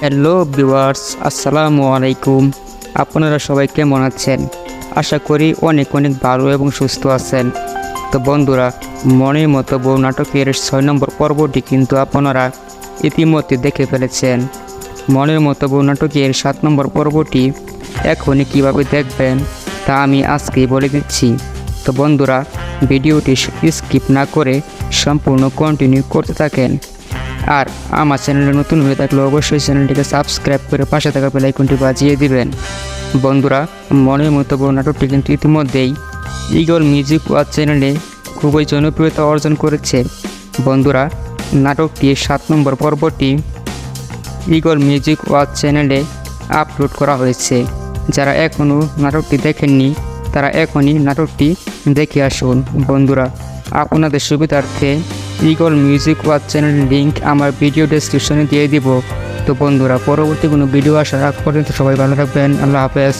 Hello viewers আসসালামু আলাইকুম আপনারা সবাই কেমন আছেন? আশা করি অনেক অনেক ভালো এবং সুস্থ আছেন। তো বন্ধুরা, মনের মতো বউ নাটকের ছয় নম্বর পর্বটি কিন্তু আপনারা ইতিমধ্যে দেখে ফেলেছেন। মনের মতো বউ নাটকের সাত নম্বর পর্বটি এখনই কীভাবে দেখবেন তা আমি আজকেই বলে দিচ্ছি। তো বন্ধুরা, ভিডিওটি স্কিপ না করে সম্পূর্ণ কন্টিনিউ করতে থাকেন। আর আমার চ্যানেলে নতুন হয়ে থাকলে অবশ্যই চ্যানেলটিকে সাবস্ক্রাইব করে পাশে থাকা বেলাইকনটি বাজিয়ে দিবেন। বন্ধুরা, মনের মতো নাটকটি কিন্তু ইতিমধ্যেই ইগল মিউজিক ওয়াচ চ্যানেলে খুবই জনপ্রিয়তা অর্জন করেছে। বন্ধুরা, নাটকটির সাত নম্বর পর্বটি ইগল মিউজিক ওয়াচ চ্যানেলে আপলোড করা হয়েছে। যারা এখনও নাটকটি দেখেননি, তারা এখনই নাটকটি দেখে আসুন। বন্ধুরা, আপনাদের সুবিধার্থে ইগল মিউজিক ওয়াচ চ্যানেলের লিঙ্ক আমার ভিডিও ডেসক্রিপশনে দিয়ে দিব। তো বন্ধুরা, পরবর্তী কোনো ভিডিও আসার আগ পর্যন্ত সবাই ভালো থাকবেন। আল্লাহ হাফেজ।